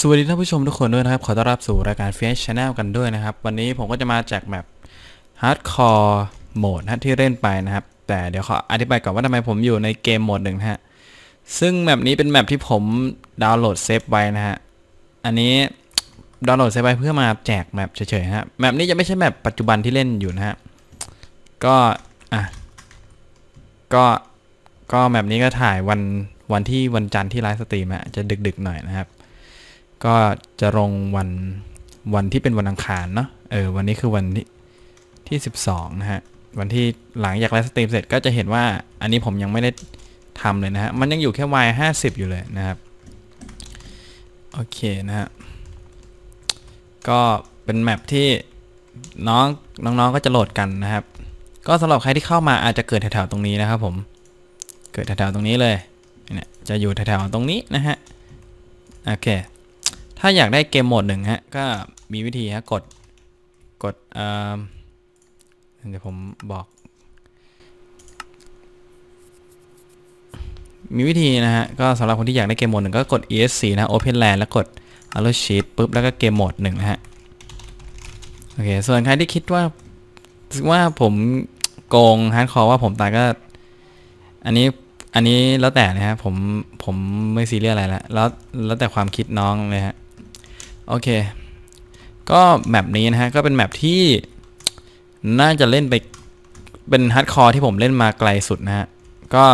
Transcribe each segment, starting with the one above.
สวัสดีท่านผู้ชมทุกคนด้วยนะครับ ขอต้อนรับสู่รายการเฟชช n แนลกันด้วยนะครับ วันนี้ผมก็จะมาแจกแมป Hardcore โหมดนะที่เล่นไปนะครับ แต่เดี๋ยวขออธิบายก่อนว่าทำไมผมอยู่ในเกมโหมดหนึ่งฮะ ซึ่งแมปนี้เป็นแมปที่ผมดาวน์โหลดเซฟไว้นะฮะ อันนี้ดาวน์โหลดเซฟไว้เพื่อมาแจกแมปเฉยๆฮะแมปนี้จะไม่ใช่แมปปัจจุบันที่เล่นอยู่นะฮะ ก็อะก็ก็แมปนี้ก็ถ่ายวันวันที่วันจันทร์ที่ไลฟ์สตรีมอะจะดึกๆหน่อยนะครับ ก็จะลงวันวันที่เป็นวันอังคารเนาะเออวันนี้คือวันที่ที่ 12 นะฮะ วันที่หลังจากไลฟ์สตรีมเสร็จก็จะเห็นว่าอันนี้ผมยังไม่ได้ทำเลยนะฮะ มันยังอยู่แค่ y 50 อยู่เลยนะครับ โอเคนะฮะ ก็เป็นแมปที่น้องน้องๆก็จะโหลดกันนะครับ ก็สำหรับใครที่เข้ามาอาจจะเกิดแถวๆตรงนี้นะครับผม เกิดแถวๆตรงนี้เลยเนี่ยจะอยู่แถวๆตรงนี้นะฮะ โอเค ถ้าอยากได้เกมโหมดหนึ่งฮะ ก็มีวิธีฮะ กด กดเอ่อเดี๋ยวผมบอก มีวิธีนะฮะ ก็สำหรับคนที่อยากได้เกมโหมดหนึ่งก็กด ESC นะ Open Land แล้วกด Allo Sheet ปุ๊บ แล้วก็เกมโหมดหนึ่งนะฮะ โอเค ส่วนใครที่คิดว่า ว่าผมโกงฮาร์ดคอร์ว่าผมตายก็ อันนี้อันนี้แล้วแต่นะฮะผมผมไม่ซีเรียสอะไรละแล้วแล้วแต่ความคิดน้องเลยฮะ โอเค ก็แมปนี้นะฮะ ก็เป็นแมปที่น่าจะเล่นไปเป็นฮาร์ดคอร์ที่ผมเล่นมาไกลสุดนะฮะ ก็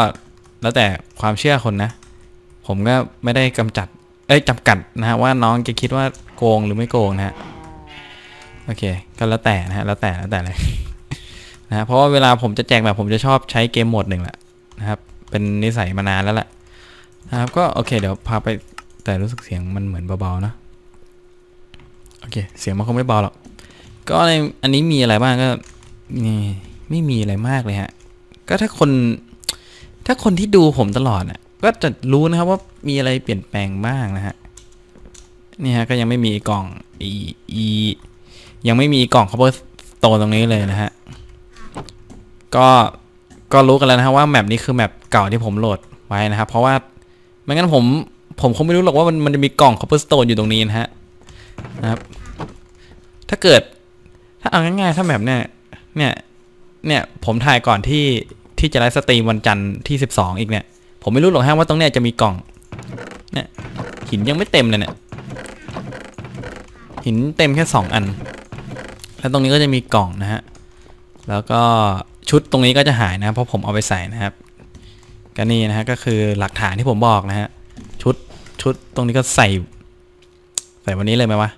แล้วแต่ความเชื่อคนนะ ผมก็ไม่ได้กำจัด เอ้ยจำกัดนะฮะว่าน้องจะคิดว่าโกงหรือไม่โกงนะฮะ โอเค ก็แล้วแต่นะฮะ แล้วแต่แล้วแต่เลยนะฮะเพราะว่าเวลาผมจะแจกแบบผมจะชอบใช้เกมโหมดหนึ่งแหละนะครับ เป็นนิสัยมานานแล้วแหละนะครับ ก็โอเคเดี๋ยวพาไปแต่รู้สึกเสียงมันเหมือนเบาๆนะ โอเค เสียงมันคงไม่เบาหรอก ก็ในอันนี้มีอะไรบ้างก็นี่ไม่มีอะไรมากเลยฮะ ก็ถ้าคน ถ้าคนที่ดูผมตลอดอะ ก็จะรู้นะครับว่ามีอะไรเปลี่ยนแปลงบ้างนะฮะ นี่ฮะก็ยังไม่มีกล่องอีอียังไม่มีกล่อง cover โตตรงนี้เลยนะฮะ ก็ก็รู้กันแล้วนะฮะว่าแมปนี้คือแมปเก่าที่ผมโหลดไว้นะครับ เพราะว่าไม่งั้นผมผมคงไม่รู้หรอกว่ามันมันจะมีกล่อง copperstone อยู่ตรงนี้นะฮะ นะครับ ถ้าเกิด ถ้าเอาง่ายๆถ้าแบบเนี้ยเนี่ย เนี่ย ผมถ่ายก่อนที่ที่จะไลฟ์สตรีมวันจันทร์ที่สิบสองอีกเนี่ย ผมไม่รู้หรอกฮะว่าตรงเนี้ยจะมีกล่อง เนี่ยหินยังไม่เต็มเลยเนี่ย หินเต็มแค่สองอัน แล้วตรงนี้ก็จะมีกล่องนะฮะ แล้วก็ชุดตรงนี้ก็จะหายนะเพราะผมเอาไปใส่นะครับ ก็นี่นะฮะก็คือหลักฐานที่ผมบอกนะฮะชุดชุดตรงนี้ก็ใส่ ใส่วันนี้เลยไหมวะ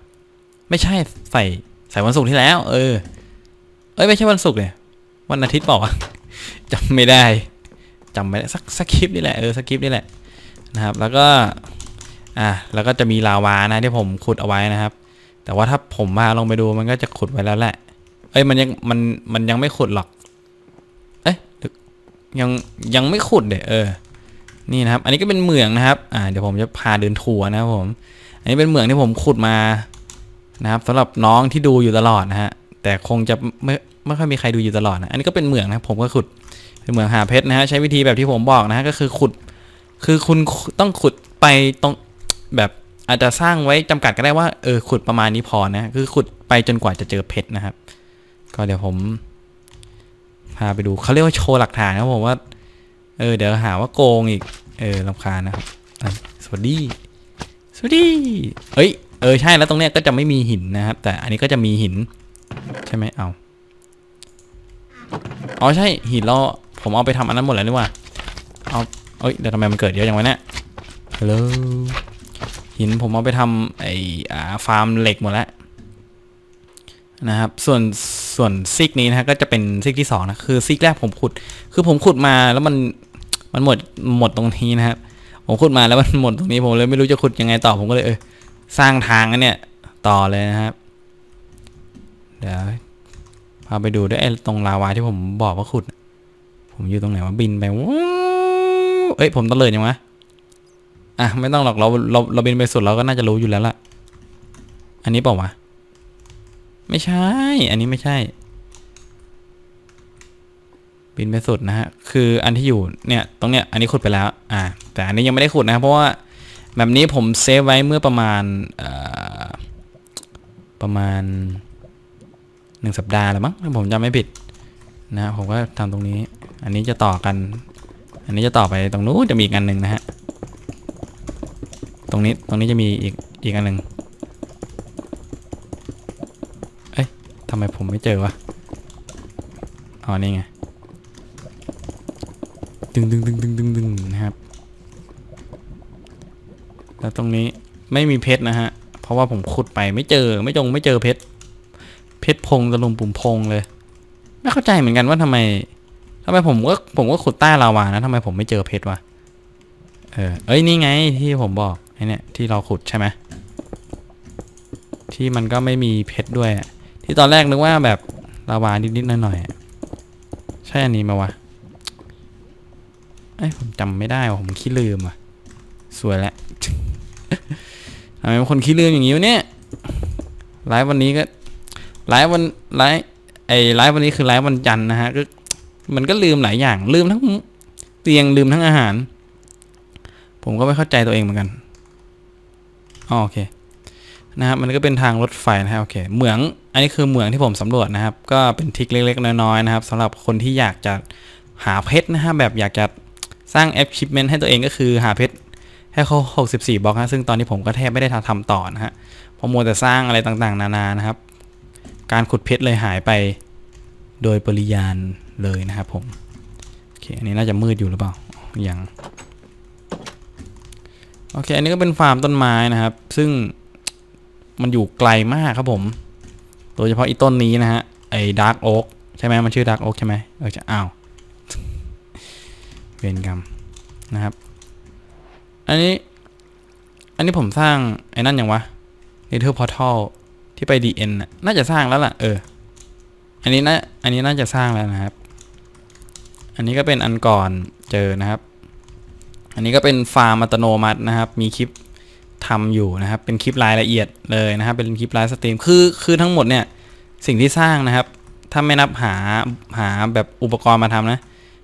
ไม่ใช่ใส่ใส่วันศุกร์ที่แล้ว เออ เอ้ยไม่ใช่วันศุกร์เนี่ย วันอาทิตย์เปล่าวจำไม่ได้จำไม่ได้สักสักคลิปนี่แหละเออสักคลิปนี่แหละนะครับ แล้วก็อะแล้วก็จะมีลาวานะที่ผมขุดเอาไว้นะครับ แต่ว่าถ้าผมมาลงไปดูมันก็จะขุดไว้แล้วแหละ เอ้ยมันยังมันมันยังไม่ขุดหรอก เอ้ยยังยังไม่ขุดเดี๋ยเออนี่นะครับ อันนี้ก็เป็นเหมืองนะครับ อ่าเดี๋ยวผมจะพาเดินทัวร์นะครับผม อันนี้เป็นเหมืองที่ผมขุดมานะครับสำหรับน้องที่ดูอยู่ตลอดนะฮะแต่คงจะไม่ไม่ค่อยมีใครดูอยู่ตลอดนะอันนี้ก็เป็นเหมืองนะผมก็ขุดเป็นเหมืองหาเพชรนะฮะใช้วิธีแบบที่ผมบอกนะฮะก็คือขุดคือคุณต้องขุดไปตรงแบบอาจจะสร้างไว้จำกัดก็ได้ว่าเออขุดประมาณนี้พอนะคือขุดไปจนกว่าจะเจอเพชรนะครับ ก็เดี๋ยวผม พาไปดูเขาเรียกว่าโชว์หลักฐานนะผมว่า เออเดี๋ยวหาว่าโกงอีก เออลำคานะครับอะสวัสดี สวัสดีเอ้ย เออใช่แล้วตรงเนี้ยก็จะไม่มีหินนะครับ แต่อันนี้ก็จะมีหิน ใช่ไหมเอาอ๋อใช่หินเราผมเอาไปทำอันนั้นหมดแล้วนี่ว่าเอาเอ้ยเดี๋ยวทำไมมันเกิดเยอะอย่างวะเนี่ยฮัลโหลหินผมเอาไปทำไอ้อ่าฟาร์มเหล็กหมดแล้วนะครับ ส่วนส่วนซิกนี้นะฮะก็จะเป็นซิกที่สองนะคือซิกแรกผมขุด คือผมขุดมาแล้วมันมันหมดหมดตรงนี้นะครับ ผมขุดมาแล้วมันหมดตรงนี้ผมเลยไม่รู้จะขุดยังไงต่อผมก็เลยเออสร้างทางอันเนี่ย ต่อเลยนะครับ เดี๋ยวพาไปดูด้วยไอ้ตรงลาวาที่ผมบอกว่าขุด ผมอยู่ตรงไหนวะบินไปว้าวเอ้ยผมตะเลิดยังวะอะไม่ต้องหรอกเราเราเราบินไปสุดเราก็น่าจะรู้อยู่แล้วล่ะ อันนี้เปล่าวะ ไม่ใช่ อันนี้ไม่ใช่ บินไปสุดนะฮะ คืออันที่อยู่เนี่ยตรงเนี้ยอันนี้ขุดไปแล้ว อ่า แต่อันนี้ยังไม่ได้ขุดนะครับเพราะว่าแบบนี้ผมเซฟไว้เมื่อประมาณประมาณหนึ่งสัปดาห์แล้วมั้งถ้าผมจำไม่ผิดนะผมก็ทำตรงนี้ อันนี้จะต่อกัน อันนี้จะต่อไปตรงนู้นจะมีอีกอันหนึ่งนะฮะ ตรงนี้ตรงนี้จะมีอีกอีกอันหนึ่งเอ้ยทำไมผมไม่เจอวะอ๋อนี่ไง ดึงดึงดึงดึงดึงดึงนะครับ แล้วตรงนี้ไม่มีเพชรนะฮะ เพราะว่าผมขุดไปไม่เจอไม่จงไม่เจอเพชร เพชรพงตะลุมปุ่มพงเลย ไม่เข้าใจเหมือนกันว่าทำไมทำไมผมก็ผมก็ขุดใต้ลาวานะทำไมผมไม่เจอเพชรวะ เออ เอ้ยนี่ไงที่ผมบอกไอเนี่ยที่เราขุดใช่ไหมที่มันก็ไม่มีเพชรด้วย ที่ตอนแรกนึกว่าแบบลาวานิดๆหน่อยๆใช่อันนี้มาวะ เอ้ยผมจำไม่ได้ว่ะผมขี้ลืมอะ สวยแล้วทำไมเป็นคนขี้ลืมอย่างนี้วะเนี่ยไลฟ์วันนี้ก็ไลฟ์วันไลฟ์ไอไลฟ์วันนี้คือไลฟ์วันจันทร์นะฮะก็มันก็ลืมหลายอย่าง ลืมทั้งเตียงลืมทั้งอาหาร ผมก็ไม่เข้าใจตัวเองเหมือนกันอ๋อโอเคนะครับมันก็เป็นทางรถไฟนะครับโอเคเหมืองอันนี้คือเหมืองที่ผมสำรวจนะครับ ก็เป็นทิกเล็กๆน้อยๆนะครับสำหรับคนที่อยากจะหาเพชรนะฮะแบบอยากจะ สร้าง achievement ให้ตัวเองก็คือหาเพชรให้เขา64บล็อกนะซึ่งตอนนี้ผมก็แทบไม่ได้ทำต่อนะฮะเพอมัวแต่สร้างอะไรต่างๆ นานานะครับ การขุดเพชรเลยหายไปโดยปริยานเลยนะครับผมโอเคอันนี้น่าจะมืดอยู่หรือเปล่ายังโอเคอันนี้ก็เป็นฟาร์มต้นไม้นะครับ ซึ่งมันอยู่ไกลมากครับผม โดยเฉพาะอีต้นนี้นะฮะไอ้ดาร์กโอ๊กใช่ไหมมันชื่อดาร์กโอ๊กใช่ไหมเออจะอ้าว เวรกรรมนะครับ อันนี้ อันนี้ผมสร้างไอ้นั่นยังวะ Nether Portal ที่ไป DN น่ะน่าจะสร้างแล้วล่ะ เออ อันนี้นะอันนี้น่าจะสร้างแล้วนะครับ อันนี้ก็เป็นอันก่อนเจอนะครับ อันนี้ก็เป็นฟาร์มอัตโนมัตินะครับ มีคลิปทำอยู่นะครับ เป็นคลิปรายละเอียดเลยนะครับ เป็นคลิปไลฟ์สตรีม คือ คือทั้งหมดเนี่ย สิ่งที่สร้างนะครับ ถ้าไม่นับหา หาแบบอุปกรณ์มาทำนะ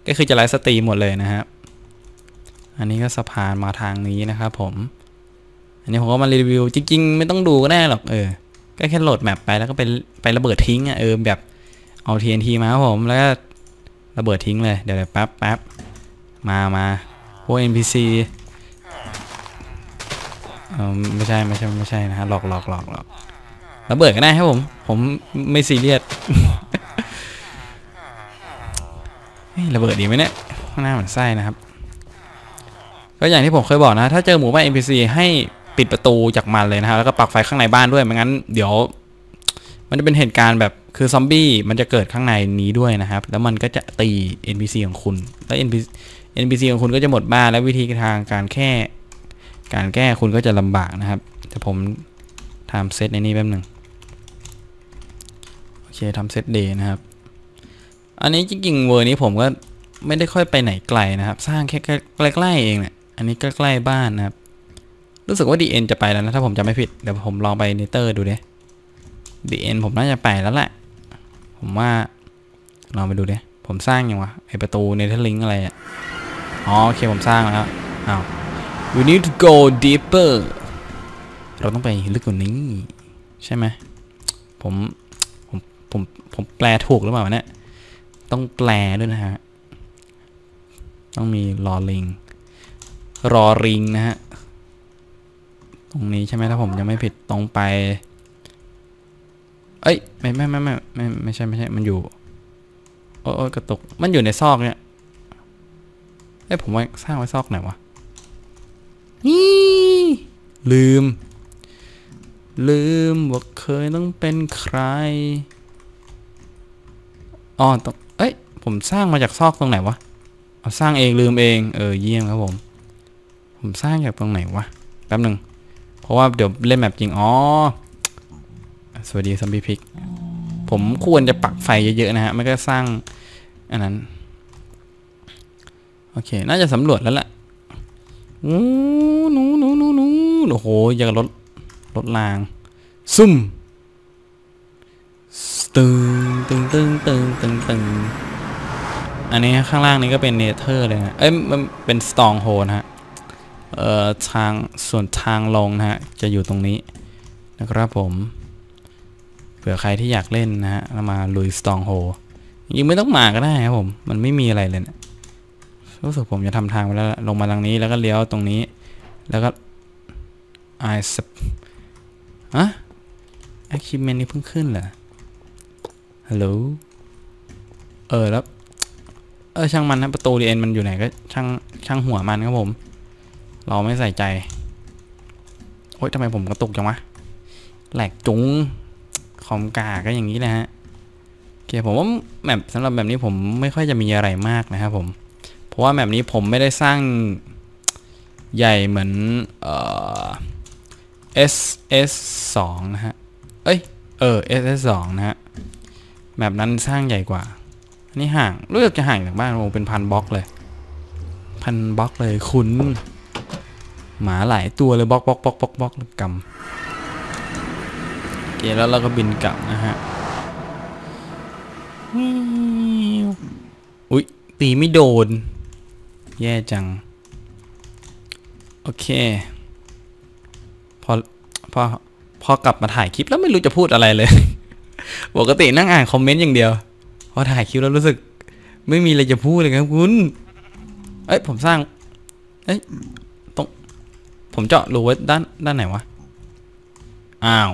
ก็คือจะไลฟ์สตรีมหมดเลยนะครับอันนี้ก็สะพานมาทางนี้นะครับผม อันนี้ผมก็มารีวิว จริง ๆ ไม่ต้องดูก็ได้หรอกเออ ก็แค่โหลดแมปไปแล้วก็ไปไประเบิดทิ้งอะเออแบบเอา TNT มาครับผมแล้วก็ระเบิดทิ้งเลยเดี๋ยวแป๊บแป๊บมามาพวก NPC เออไม่ใช่ไม่ใช่ไม่ใช่นะฮะหลอกหลอกหลอกหลอกระเบิดก็ได้ครับผม ผมไม่ซีเรียส ระเบิดดีไหมเนี่ยข้างหน้าเหมือนไส้นะครับ ก็อย่างที่ผมเคยบอกนะ ถ้าเจอหมู่บ้าน NPC ให้ปิดประตูจากมันเลยนะครับแล้วก็ปักไฟข้างในบ้านด้วยไม่งั้น เดี๋ยว มันจะเป็นเหตุการณ์แบบคือซอมบี้มันจะเกิดข้างในนี้ด้วยนะครับ แล้วมันก็จะตี NPC ของคุณ แล้ว NPC NPC ของคุณก็จะหมดบ้านและวิธีทางการแค่ การแก้คุณก็จะลำบากนะครับแต่ผมทำเซตในนี้แป๊บหนึ่งโอเคทำเซตเดย์นะครับ อันนี้จริงๆเวอร์นี้ผมก็ไม่ได้ค่อยไปไหนไกลนะครับ สร้างแค่ใกล้ๆเองเนี่ยอันนี้ใกล้ๆบ้านนะครับ รู้สึกว่า DN จะไปแล้วนะถ้าผมจำไม่ผิดเดี๋ยวผมลองไปเนเตอร์ดูดิ DN ผมน่าจะไปแล้วแหละ ผมว่าลองไปดูดิผมสร้างยังวะไอประตูเนเธอร์ลิงอะไรอะอ๋อโอเคผมสร้างแล้วอ้าว we need to go deeper เราต้องไปลึกกว่านี้ ใช่ไหมผมผมผมผมแปลถูกหรือเปล่าเนี่ย ต้องแปลด้วยนะฮะ ต้องมีรอลิง รอริงนะฮะ ตรงนี้ใช่ไหมถ้าผมยังไม่ผิดตรงไป เอ้ย ไม่ไม่ไม่ไม่ไม่ไม่ใช่ไม่ใช่ มันอยู่โอ้โอ้กระตุก มันอยู่ในซอกเนี่ย เอ้ยผมว่าสร้างไว้ซอกไหนวะ นี่ลืม ลืมว่าเคยต้องเป็นใครอ๋อตรงเอ้ย ผมสร้างมาจากซอกตรงไหนวะ เอาสร้างเองลืมเอง เออเยี่ยมครับผม ผมสร้างจากตรงไหนวะ แป๊บหนึ่ง เพราะว่าเดี๋ยวเล่นแมปจริง อ๋อ สวัสดีซัมบี้พิก ผมควรจะปักไฟเยอะๆนะฮะ ไม่ก็สร้าง อันนั้น โอเค น่าจะสำรวจแล้วล่ะโอ้หนูหนูหนูหนูโอ้โหอย่างกับรถรถราง ซุ่มตึงตึงตึงตึงตึงตึง อันนี้ข้างล่างนี้ก็เป็นเนเธอร์เลยนะ เอ้ยมันเป็นสตองโฮนะฮะ เอ่อทางส่วนทางลงนะฮะ จะอยู่ตรงนี้นะครับผมเผื่อใครที่อยากเล่นนะฮะมาลุยสตองโฮยังไม่ต้องมาก็ได้ครับผม มันไม่มีอะไรเลยนะรู้สึกผมจะทำทางไปแล้วลงมาทางนี้แล้วก็เลี้ยวตรงนี้ แล้วก็ไอสอะแอคชิเมนนี่เพิ่งขึ้นเหรอฮัลโหลเออแล้ว เออช่างมันนะประตูดีเอ็นมันอยู่ไหนก็ช่างช่างหัวมันครับผม เราไม่ใส่ใจโอ๊ยทำไมผมกระตุกจังวะแหลกจุงคอมกาก็อย่างนี้แหละฮะโอเคผมว่าแบบสำหรับแบบนี้ผมไม่ค่อยจะมีอะไรมากนะครับผมเพราะว่าแบบนี้ผมไม่ได้สร้างใหญ่เหมือนเอ่อ S S 2นะฮะเอ้ยเออ S S 2นะฮะแบบนั้นสร้างใหญ่กว่า อันนี้ห่างรู้สึกจะห่างจากบ้านผมเป็นพันบล็อกเลย พันบล็อกเลยคุณ หมาหลายตัวเลยบล็อกบล็อกบล็อกบล็อกบล็อกกำโอเคแล้วเราก็บินกลับนะฮะอุ๊ยตีไม่โดน แย่จัง โอเค พอ พอ พอกลับมาถ่ายคลิปแล้วไม่รู้จะพูดอะไรเลย ปกตินั่งอ่านคอมเมนต์อย่างเดียว พอถ่ายคลิปแล้วรู้สึก ไม่มีอะไรจะพูดเลยครับคุณ เอ้ยผมสร้าง เอ้ยตรงผมเจาะรูไว้ด้านด้านไหนวะ อ้าว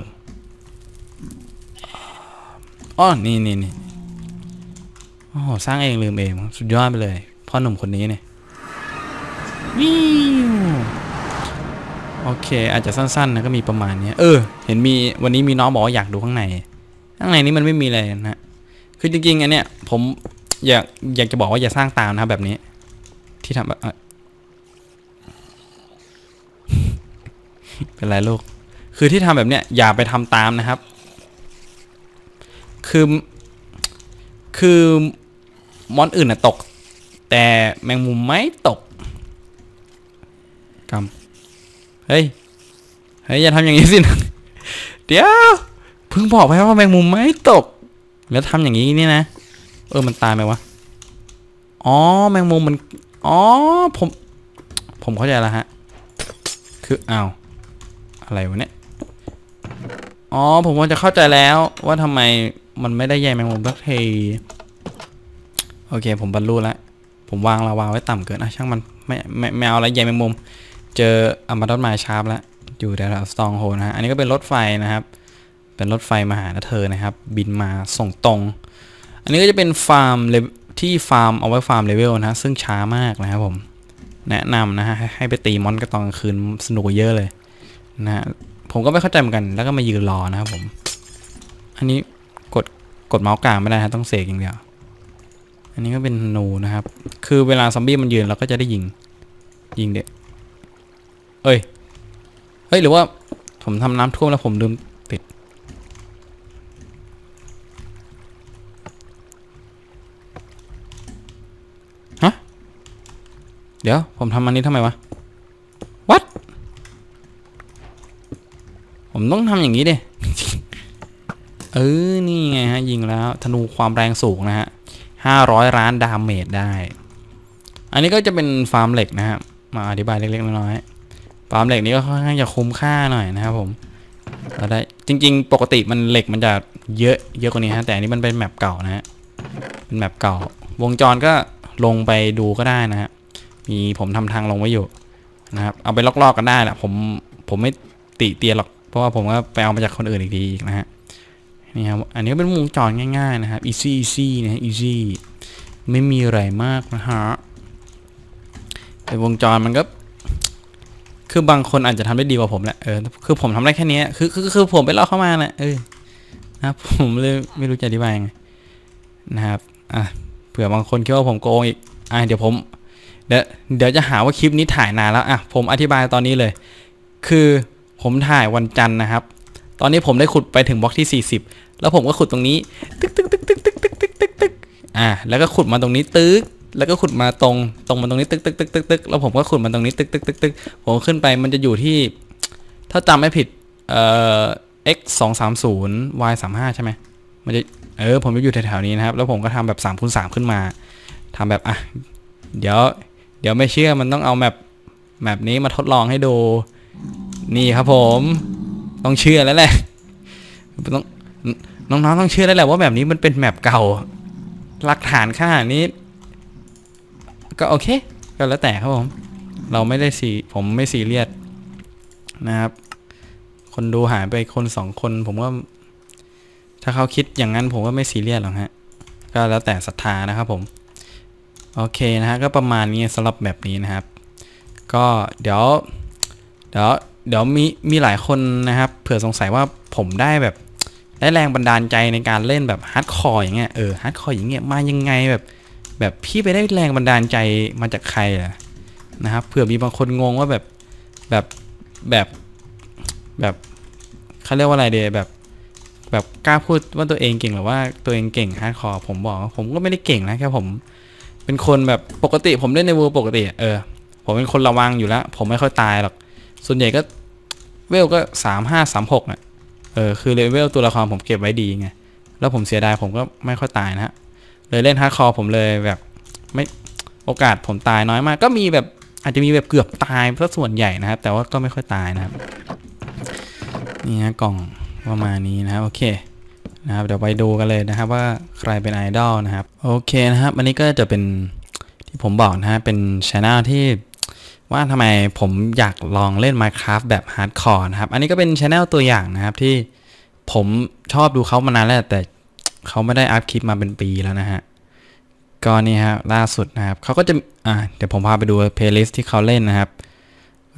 อ๋อนี่นี่นี่โอ้โหสร้างเองลืมเอง สุดยอดไปเลย พ่อหนุ่มคนนี้เนี่ยวิวโอเค อาจจะสั้นๆนะก็มีประมาณนี้เออ เห็นมีวันนี้มีน้องบอกว่าอยากดูข้างใน ข้างในนี้มันไม่มีอะไรนะฮะ คือจริงๆอันเนี้ยผมอยากอยากจะบอกว่าอย่าสร้างตามนะครับแบบนี้ ที่ทำแบบเป็นไรลูก คือที่ทำแบบเนี้ยอย่าไปทำตามนะครับ คือ คือมอนอื่นน่ะตก แต่แมงมุมไม่ตกกำเฮ้ย เฮ้ย อย่าทำอย่างนี้สินะเดี๋ยว เพิ่งบอกไปว่าแมงมุมไม่ตก แล้วทำอย่างนี้นี่นะ เออมันตายไหมวะ อ๋อแมงมุมมัน อ๋อผม ผมเข้าใจแล้วฮะ คืออ้าวอะไรวะเนี่ย อ๋อผมว่าจะเข้าใจแล้วว่าทำไมมันไม่ได้ใยแมงมุมสักทีโอเค ผมบรรลุแล้วผมวางลาวาไว้ต่ำเกินอะช่างมันไม่ไม่ไม่เอาอะไรใยแมงมุม เจออัมบาดอนมาชาร์ปแล้วอยู่แถวสตองโฮนะฮะอันนี้ก็เป็นรถไฟนะครับ เป็นรถไฟมาหาเธอนะครับ บินมาส่งตรง อันนี้ก็จะเป็นฟาร์มที่ฟาร์มเอาไว้ฟาร์มเลเวลนะซึ่งช้ามากนะครับผม แนะนำนะฮะให้ไปตีมอนกันตอนกลางคืนสนุกเยอะเลยนะฮะผมก็ไม่เข้าใจเหมือนกันแล้วก็มายืนรอนะครับผม อันนี้กดกดเมาส์กลางไม่ได้ฮะต้องเสกอย่างเดียว อันนี้ก็เป็นธนูนะครับ คือเวลาซอมบี้มันยืนเราก็จะได้ยิง ยิงเด็กเอ้ยเฮ้ยหรือว่าผมทำน้ำท่วมแล้วผมลืม เดี๋ยว ผมทำอันนี้ทำไมวะ what ผมต้องทำอย่างนี้ดิเออ นี่ไงฮะ ยิงแล้ว ธนูความแรงสูงนะฮะห้าร้อยล้านดาเมจได้ อันนี้ก็จะเป็นฟาร์มเหล็กนะฮะ มาอธิบายเล็กๆน้อยๆ ฟาร์มเหล็กนี้ก็ค่อนข้างจะคุ้มค่าหน่อยนะครับผมเราได้ จริง ๆ ปกติมันเหล็กมันจะเยอะเยอะกว่านี้ฮะ แต่อันนี้มันเป็นแมปเก่านะฮะ เป็นแมปเก่า วงจรก็ลงไปดูก็ได้นะฮะ มีผมทำทางลงไว้อยู่นะครับ เอาไปลอกๆกันได้แหละผมผมไม่ติเตียนหรอก เพราะว่าผมก็ไปเอามาจากคนอื่นอีกทีนะฮะนี่ครับอันนี้เป็นวงจรง่าย ๆ นะครับ easy easy นะฮะ easy ไม่มีอะไรมากนะฮะแต่วงจรมันก็ คือบางคนอาจจะทำได้ดีกว่าผมแหละเออคือผมทำได้แค่นี้คือคือคือผมไปลอกเข้ามาแหละเออนะผมเลยไม่รู้จะอธิบายไงนะครับอะเผื่อบางคนคิดว่าผมโกงอีกอะเดี๋ยวผม เดี๋ยวเดี๋ยวจะหาว่าคลิปนี้ถ่ายนานแล้วอะผมอธิบายตอนนี้เลย คือผมถ่ายวันจันทร์นะครับ ตอนนี้ผมได้ขุดไปถึงบล็อกที่ 40 แล้วผมก็ขุดตรงนี้ ตึกตึกตึกตึกตึกตึกตึกตึกตึกอ่าแล้วก็ขุดมาตรงนี้ตึกแล้วก็ขุดมาตรงตรงมาตรงนี้ตึกตึกตึกตึกตึกแล้วผมก็ขุดมาตรงนี้ตึกตึกตึกตึกผมขึ้นไปมันจะอยู่ที่ ถ้าจำไม่ผิดเอ่อ x 2 3 0 y 3 5ใช่ไหมมันจะเออผมจะอยู่แถวๆนี้นะครับ แล้วผมก็ทำแบบ3คูณ3ขึ้นมาทำแบบอะ เดี๋ยว เดี๋ยวไม่เชื่อมันต้องเอาแบบแบบนี้มาทดลองให้ดู นี่ครับผม ต้องเชื่อแล้วแหละต้องน้องๆต้องเชื่อแล้วแหละว่าแบบนี้มันเป็นแมปเก่า หลักฐานขนานี้ ก็โอเค ก็แล้วแต่ครับผม เราไม่ได้สีผมไม่ซีเรียสนะครับ คนดูหายไปคนสองคน ผมก็ถ้าเขาคิดอย่างนั้นผมก็ไม่ซีเรียสหรอกฮะ ก็แล้วแต่ศรัทธานะครับผม โอเคนะฮะก็ประมาณนี้สำหรับแบบนี้นะครับ ก็เดี๋ยวเดี๋ยวเดี๋ยวมีมีหลายคนนะครับ เผื่อสงสัยว่าผมได้แบบได้แรงบันดาลใจในการเล่นแบบฮาร์ดคอร์อย่างเงี้ยเออฮาร์ดคอร์อย่างเงี้ยมายังไงแบบ แบบพี่ไปได้แรงบันดาลใจมาจากใครล่ะนะครับเผื่อมีบางคนงงว่าแบบแบบแบบแบบเขาเรียกว่าอะไรเดียแบบแบบกล้าพูดว่าตัวเองเก่งหรือว่าตัวเองเก่งฮาร์ดคอร์ผมบอกผมก็ไม่ได้เก่งนะแค่ผม เป็นคนแบบปกติผมเล่นในเวอร์ปกติเออ ผมเป็นคนระวังอยู่แล้ว ผมไม่ค่อยตายหรอก ส่วนใหญ่ก็เวลก็สามห้าสามหกอะ เออ คือเลเวลตัวละครผมเก็บไว้ดีไง แล้วผมเสียดายผมก็ไม่ค่อยตายนะฮะ เลยเล่นฮาร์ดคอร์ผมเลยแบบไม่โอกาสผมตายน้อยมาก ก็มีแบบอาจจะมีแบบเกือบตายเพราะส่วนใหญ่นะครับ แต่ว่าก็ไม่ค่อยตายนะครับ นี่ฮะกล่องประมาณนี้นะครับ โอเค นะครับเดี๋ยวไปดูกันเลยนะครับว่าใครเป็นไอดอลนะครับโอเคนะครับอันนี้ก็จะเป็นที่ผมบอกนะฮะเป็นช anel ที่ว่าทำไมผมอยากลองเล่น Minecraft แบบฮาร์ดคอร์นะครับ อันนี้ก็เป็นช anel ตัวอย่างนะครับที่ผมชอบดูเขามานานแล้วแต่เขาไม่ได้อัพคลิปมาเป็นปีแล้วนะฮะก็นี่ฮะล่าสุดนะครับเขาก็จะอ่าเดี๋ยวผมพาไปดูเพลย์ลิสต์ที่เขาเล่นนะครับ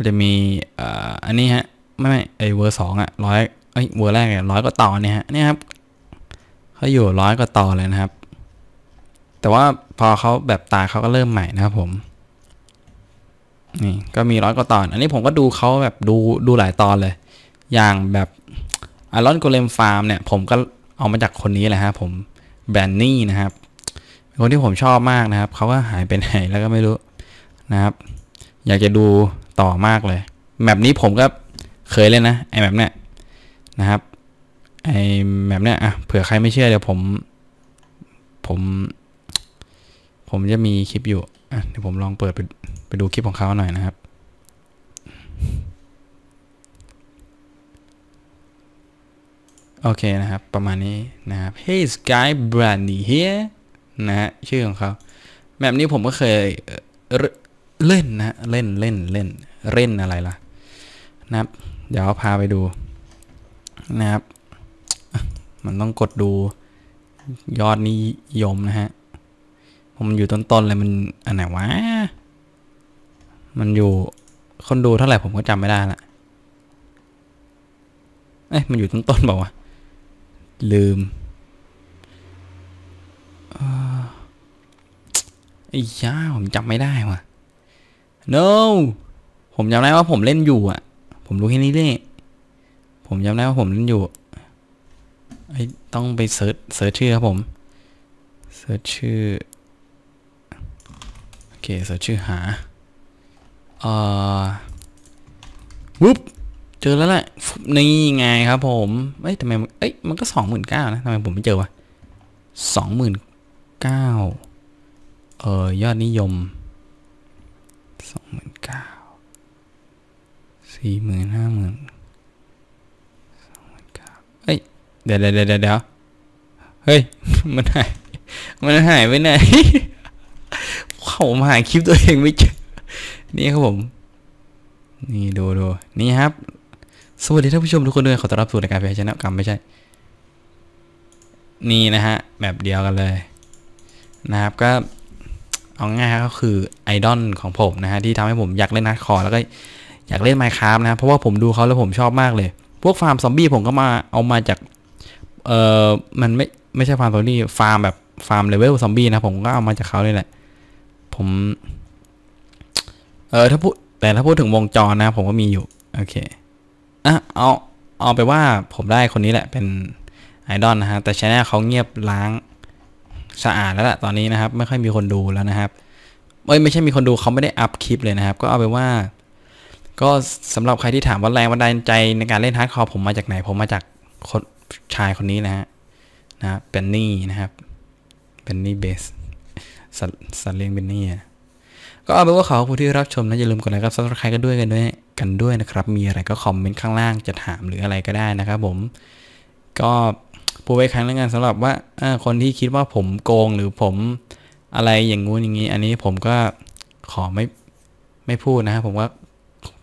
จะมีอ่าอันนี้ฮะไม่ไม่ไอเวอร์สองอะร้อยเอ้ยเวอร์แรกเนี่ยร้อยกว่าต่อเนี่ยฮะเนี่ยครับ เขาอยู่ร้อยกว่าต่อเลยนะครับ แต่ว่าพอเขาแบบตายเขาก็เริ่มใหม่นะครับผม นี่ก็มีร้อยกว่าตอน อันนี้ผมก็ดูเขาแบบดูดูหลายตอนเลย อย่างแบบอารอนโกเลมฟาร์มเนี่ย ผมก็เอามาจากคนนี้แหละฮะผมแบนนี่นะครับเป็นคนที่ผมชอบมากนะครับเขาก็หายไปไหนแล้วก็ไม่รู้นะครับ อยากจะดูต่อมากเลยแมปนี้ผมก็เคยเล่นนะไอแมปเนี่ยนะครับ ไอแมปเนี่ยอะเผื่อใครไม่เชื่อเดี๋ยวผม ผม ผมจะมีคลิปอยู่อะเดี๋ยวผมลองเปิดไปไปดูคลิปของเขาหน่อยนะครับโอเคนะครับ ประมาณนี้นะครับ Hey Sky Brandy here นะฮะชื่อของเขาแบบนี้ผมก็เคยเล่นนะเล่นเล่นเล่นเล่นอะไรล่ะ นะครับ เดี๋ยวพาไปดูนะครับ มันต้องกดดูยอดนิยมนะฮะ ผมอยู่ต้นๆเลยมันอันไหนวะ มันอยู่คนดูเท่าไหร่ผมก็จำไม่ได้ละเอ้ยมันอยู่ต้นๆบอกว่าวะ ลืมไอ้ย่าผมจำไม่ได้ว่ะ no ผมจำได้ว่าผมเล่นอยู่อะ ผมรู้แค่นี้เลยผมจำได้ว่าผมเล่นอยู่ ต้องไปเซิร์ชเซิร์ชชื่อครับผมเซิร์ชชื่อ โอเคเซิร์ชชื่อหาเอ่อวุ๊บเจอแล้วแหละนี่ไงครับผม เอ้ยทำไมเอ้ยมันก็สองหมื่นเก้านะทำไมผมไม่เจอวะสองหมื่นเก้าเออยอดนิยมสองหมื่นเก้าสี่หมื่นห้าหมื่นสองหมื่นเก้าเอ้ย เดี๋ยวเดี๋ยวเดี๋ยวเดี๋ยวเฮ้ย มันหาย มันหายไปไหนผมหาคลิปตัวเองไม่เจอ นี่ครับผม นี่ดูดูนี่ครับ สวัสดีท่านผู้ชมทุกคนด้วย ขอต้อนรับสู่รายการเพจชนะกรรมไม่ใช่ นี่นะฮะ แบบเดียวกันเลย นะครับก็เอาง่ายก็คือไอดอลของผมนะฮะที่ทำให้ผมอยากเล่นนัดคอร์แล้วก็อยากเล่นไมค์คราฟนะเพราะว่าผมดูเขาแล้วผมชอบมากเลย พวกฟาร์มซอมบี้ผมก็มาเอามาจาก เออมันไม่ไม่ใช่ฟาร์มซอมบี้ฟาร์มแบบฟาร์มเลเวลซอมบี้นะผมก็เอามาจากเขาเลยแหละ ผม เออถ้าพูดแต่ถ้าพูดถึงวงจรนะ ผมก็มีอยู่ โอเคอะเอาเอาไปว่าผมได้คนนี้แหละเป็นไอดอลนะฮะ แต่ชแนลเขาเงียบล้างสะอาดแล้วแหละตอนนี้นะครับ ไม่ค่อยมีคนดูแล้วนะครับเอ้ยไม่ใช่มีคนดูเขาไม่ได้อัพคลิปเลยนะครับ ก็เอาไปว่า ก็สำหรับใครที่ถามว่าแรงบันดาลใจในการเล่นฮาร์ดคอร์ผมมาจากไหนผมมาจากคน ชายคนนี้นะฮะนะเป็นนี่นะครับเป็นนี่เบสสัตว์เลี้ยงเป็นนี่ก็เอาเป็นว่าขอบคุณที่รับชมนะอย่าลืมกดไลค์กับซับสไครต์กันด้วยกันด้วยกันด้วยนะครับ มีอะไรก็คอมเมนต์ข้างล่างจะถามหรืออะไรก็ได้นะครับผมก็พูดไว้ครั้งแล้วกันสำหรับว่าคนที่คิดว่าผมโกงหรือผมอะไรอย่างงู้นอย่างนี้ อันนี้ผมก็ขอไม่ไม่พูดนะครับผมก็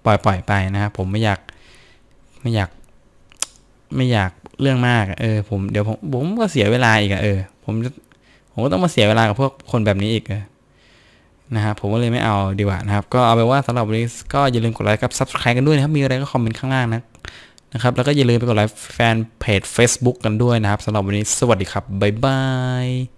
ปล่อยปล่อยไปนะครับผมไม่อยากไม่อยากไม่อยาก เรื่องมากเออผมเดี๋ยวผมผมก็เสียเวลาอีกอะเออ ผมจะผมก็ต้องมาเสียเวลากับพวกคนแบบนี้อีกเออนะครับผมก็เลยไม่เอาดีกว่านะครับ ก็เอาไปว่าสำหรับวันนี้ก็อย่าลืมกดไลค์กับ subscribe กันด้วยนะครับ มีอะไรก็คอมเมนต์ข้างล่างนะนะครับ แล้วก็อย่าลืมไปกดไลค์แฟนเพจ Facebook กันด้วยนะครับสำหรับวันนี้สวัสดีครับบ๊ายบาย